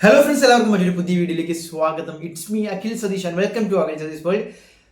Hello friends എല്ലാവർക്കും മറ്റൊരു പുതിയ വീഡിയോയിലേക്ക് സ്വാഗതം. It's me Akhil Satheesh and welcome to Akhil Satheesh world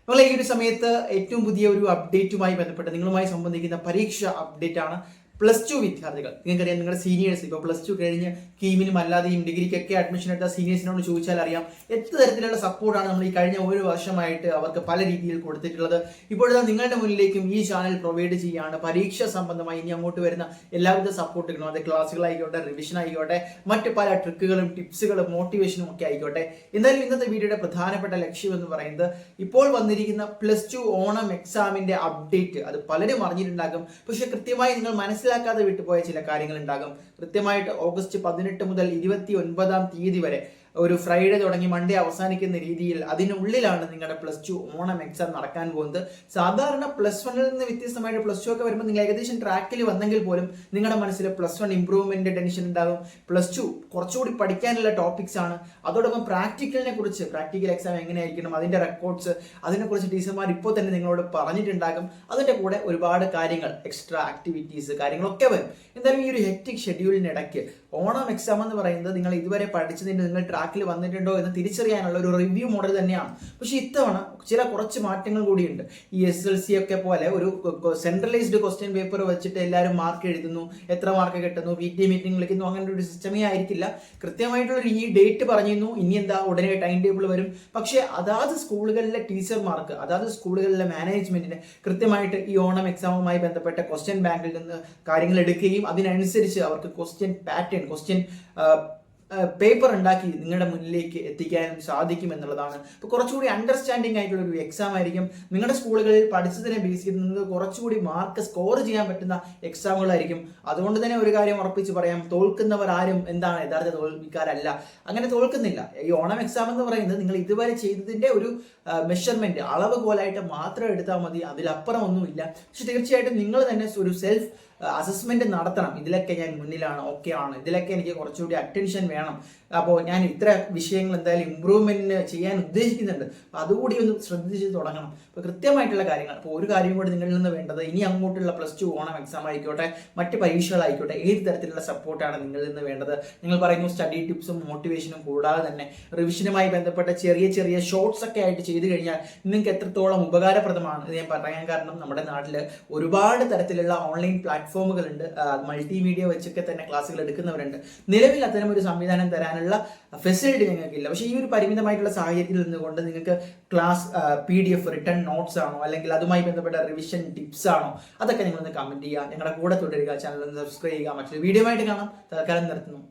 നമ്മൾ ഈ ഒരു സമയത്ത് ഏറ്റവും പുതിയ ഒരു അപ്ഡേറ്റുമായി ബന്ധപ്പെട്ട് നിങ്ങളുമായി സംബന്ധിക്കുന്ന പരീക്ഷ അപ്ഡേറ്റ് ആണ്. പ്ലസ് ടു വിദ്യാർത്ഥികൾ. നിങ്ങൾക്കറിയാം നിങ്ങളുടെ സീനിയേഴ്സ് ഇപ്പോൾ പ്ലസ് ടു കഴിഞ്ഞ് കീമിനും അല്ലാതെയും ഡിഗ്രിക്കൊക്കെ അഡ്മിഷൻ എടുത്ത സീനിയേഴ്സിനോട് ചോദിച്ചാൽ അറിയാം എത്ര തരത്തിലുള്ള സപ്പോർട്ടാണ് നമ്മൾ ഈ കഴിഞ്ഞ ഒരു വർഷമായിട്ട് അവർക്ക് പല രീതിയിൽ കൊടുത്തിട്ടുള്ളത്. ഇപ്പോഴത്തെ നിങ്ങളുടെ മുന്നിലേക്കും ഈ ചാനൽ പ്രൊവൈഡ് ചെയ്യുകയാണ് പരീക്ഷ സംബന്ധമായി ഇനി അങ്ങോട്ട് വരുന്ന എല്ലാവിധ സപ്പോർട്ടുകളും അത് ക്ലാസ്സുകളായിക്കോട്ടെ റിവിഷൻ ആയിക്കോട്ടെ മറ്റ് പല ട്രിക്കുകളും ടിപ്സുകളും മോട്ടിവേഷനും ഒക്കെ ആയിക്കോട്ടെ. എന്തായാലും ഇന്നത്തെ വീഡിയോയുടെ പ്രധാനപ്പെട്ട ലക്ഷ്യം എന്ന് പറയുന്നത് ഇപ്പോൾ വന്നിരിക്കുന്ന പ്ലസ് ടു ഓണം എക്സാമിന്റെ അപ്ഡേറ്റ് അത് പലരും അറിഞ്ഞിട്ടുണ്ടാകും. പക്ഷെ കൃത്യമായി നിങ്ങൾ മനസ്സിലാക്കാതെ വിട്ടുപോയ ചില കാര്യങ്ങൾ ഉണ്ടാകും. കൃത്യമായിട്ട് ഓഗസ്റ്റ് പതിനെട്ട് മുതൽ ഇരുപത്തി ഒൻപതാം തീയതി വരെ ഒരു ഫ്രൈഡേ തുടങ്ങി മൺഡേ അവസാനിക്കുന്ന രീതിയിൽ അതിനുള്ളിലാണ് നിങ്ങളുടെ പ്ലസ് ടു ഓണം എക്സാം നടക്കാൻ പോകുന്നത്. സാധാരണ പ്ലസ് വണ്ണിൽ നിന്ന് വ്യത്യസ്തമായിട്ട് പ്ലസ് ടു ഒക്കെ വരുമ്പോൾ നിങ്ങൾ ഏകദേശം ട്രാക്കിൽ വന്നെങ്കിൽ പോലും നിങ്ങളുടെ മനസ്സിൽ പ്ലസ് വൺ ഇംപ്രൂവ്മെന്റ് ടെൻഷൻ ഉണ്ടാകും. പ്ലസ് ടു കുറച്ചുകൂടി പഠിക്കാനുള്ള ടോപ്പിക്സ് ആണ്. അതോടൊപ്പം പ്രാക്ടിക്കലിനെ കുറിച്ച് പ്രാക്ടിക്കൽ എക്സാം എങ്ങനെയായിരിക്കണം അതിന്റെ റെക്കോർഡ്സ് അതിനെക്കുറിച്ച് ടീച്ചർമാർ ഇപ്പോൾ തന്നെ നിങ്ങളോട് പറഞ്ഞിട്ടുണ്ടാകും. അതിന്റെ കൂടെ ഒരുപാട് കാര്യങ്ങൾ എക്സ്ട്രാ ആക്ടിവിറ്റീസ് കാര്യങ്ങളൊക്കെ വരും. എന്തായാലും ഈ ഒരു ഹെക്റ്റിക് ഷെഡ്യൂളിനിടയ്ക്ക് ഓണം എക്സാം എന്ന് പറയുന്നത് നിങ്ങൾ ഇതുവരെ പഠിച്ചതിന് നിങ്ങൾ ട്രാക്കിൽ വന്നിട്ടുണ്ടോ എന്ന് തിരിച്ചറിയാനുള്ള ഒരു റിവ്യൂ മോഡൽ തന്നെയാണ്. പക്ഷേ ഇത്തവണ ചില കുറച്ച് മാറ്റങ്ങൾ കൂടിയുണ്ട്. ഈ എസ് എൽ സി ഒക്കെ പോലെ ഒരു സെൻട്രലൈസ്ഡ് ക്വസ്റ്റ്യൻ പേപ്പർ വെച്ചിട്ട് എല്ലാവരും മാർക്ക് എഴുതുന്നു എത്ര മാർക്ക് കിട്ടുന്നു പി ടി മീറ്റിംഗ് വിളിക്കുന്നു അങ്ങനെ ഒരു സിസ്റ്റമേ ആയിരിക്കില്ല. കൃത്യമായിട്ടുള്ള ഈ ഡേറ്റ് പറഞ്ഞിരുന്നു ഇനി എന്താ ഉടനെ ടൈം ടേബിൾ വരും. പക്ഷേ അതാത് സ്കൂളുകളിലെ ടീച്ചർമാർക്ക് അതാത് സ്കൂളുകളിലെ മാനേജ്മെന്റിന് കൃത്യമായിട്ട് ഈ ഓണം എക്സാമുമായി ബന്ധപ്പെട്ട ക്വസ്റ്റ്യൻ ബാങ്കിൽ നിന്ന് കാര്യങ്ങൾ എടുക്കുകയും അതിനനുസരിച്ച് അവർക്ക് ക്വസ്റ്റ്യൻ പാറ്റേൺ ക്വസ്റ്റ്യൻ പേപ്പർ ഉണ്ടാക്കി നിങ്ങളുടെ മുന്നിലേക്ക് എത്തിക്കാനും സാധിക്കും എന്നുള്ളതാണ്. ഇപ്പോൾ കുറച്ചുകൂടി അണ്ടർസ്റ്റാൻഡിംഗ് ആയിട്ടുള്ള ഒരു എക്സാം ആയിരിക്കും. നിങ്ങളുടെ സ്കൂളുകളിൽ പഠിച്ചതിനെ ബേസ് ചെയ്ത് നിങ്ങൾക്ക് കുറച്ചുകൂടി മാർക്ക് സ്കോർ ചെയ്യാൻ പറ്റുന്ന എക്സാമുകളായിരിക്കും അതുകൊണ്ട് തന്നെ ഒരു കാര്യം ഉറപ്പിച്ച് പറയാം. തോൽക്കുന്നവർ ആരും എന്താണ് യഥാർത്ഥ തോൽവിക്കാരല്ല. അങ്ങനെ തോൽക്കുന്നില്ല. ഈ ഓണം എക്സാം എന്ന് പറയുന്നത് നിങ്ങൾ ഇതുവരെ ചെയ്തതിന്റെ ഒരു മെഷർമെന്റ് അളവ് പോലായിട്ട് മാത്രം എടുത്താൽ മതി. അതിലപ്പുറം ഒന്നുമില്ല പക്ഷെ തീർച്ചയായിട്ടും നിങ്ങൾ തന്നെ ഒരു സെൽഫ് അസസ്മെന്റ് നടത്തണം. ഇതിലൊക്കെ ഞാൻ മുന്നിലാണ്. ഓക്കെ ആണ്. ഇതിലൊക്കെ എനിക്ക് കുറച്ചുകൂടി അറ്റൻഷൻ വേണം. അപ്പോൾ ഞാൻ ഇത്ര വിഷയങ്ങൾ എന്തായാലും ഇമ്പ്രൂവ്മെന്റിന് ചെയ്യാൻ ഉദ്ദേശിക്കുന്നുണ്ട്. അപ്പോൾ അതുകൂടി ഒന്ന് ശ്രദ്ധിച്ച് തുടങ്ങണം. അപ്പോൾ കൃത്യമായിട്ടുള്ള കാര്യങ്ങൾ. അപ്പോൾ ഒരു കാര്യം കൂടി നിങ്ങളിൽ നിന്ന് വേണ്ടത് ഇനി അങ്ങോട്ടുള്ള പ്ലസ് ടു ഓണം എക്സാം ആയിക്കോട്ടെ മറ്റ് പരീക്ഷകളായിക്കോട്ടെ ഏത് തരത്തിലുള്ള സപ്പോർട്ടാണ് നിങ്ങളിൽ നിന്ന് വേണ്ടത്? നിങ്ങൾ പറയുന്നു സ്റ്റഡി ടിപ്സും മോട്ടിവേഷനും കൂടാതെ തന്നെ. റിവിഷനുമായി ബന്ധപ്പെട്ട ചെറിയ ചെറിയ ഷോർട്സ് ഒക്കെ ആയിട്ട് ചെയ്തു കഴിഞ്ഞാൽ നിങ്ങൾക്ക് എത്രത്തോളം ഉപകാരപ്രദമാണ് ഞാൻ പറയാൻ കാരണം നമ്മുടെ നാട്ടിൽ ഒരുപാട് തരത്തിലുള്ള ഓൺലൈൻ പ്ലാറ്റ്ഫോമുകൾ ഉണ്ട് മൾട്ടിമീഡിയ വെച്ചൊക്കെ തന്നെ ക്ലാസ്സുകൾ എടുക്കുന്നവരുണ്ട്. നിലവിൽ അത്തരം ഒരു സംവിധാനം തരാനുള്ള ഫെസിലിറ്റി ഞങ്ങൾക്കില്ല. പക്ഷേ ഈ ഒരു പരിമിതമായിട്ടുള്ള സാഹചര്യത്തിൽ നിന്നുകൊണ്ട് നിങ്ങൾക്ക് class P D F return notes ആണോ അല്ലെങ്കിൽ അതുമായി ബന്ധപ്പെട്ട റിവിഷൻ ടിപ്സ് ആണോ അതൊക്കെ നിങ്ങളൊന്ന് കമന്റ് ചെയ്യുക. ഞങ്ങളുടെ കൂടെ തുടരുക. ചാനൽ ഒന്ന് സബ്സ്ക്രൈബ് ചെയ്യുക. മറ്റൊരു വീഡിയോ ആയിട്ട് കാണാം. തൽക്കാലം നിർത്തുന്നു.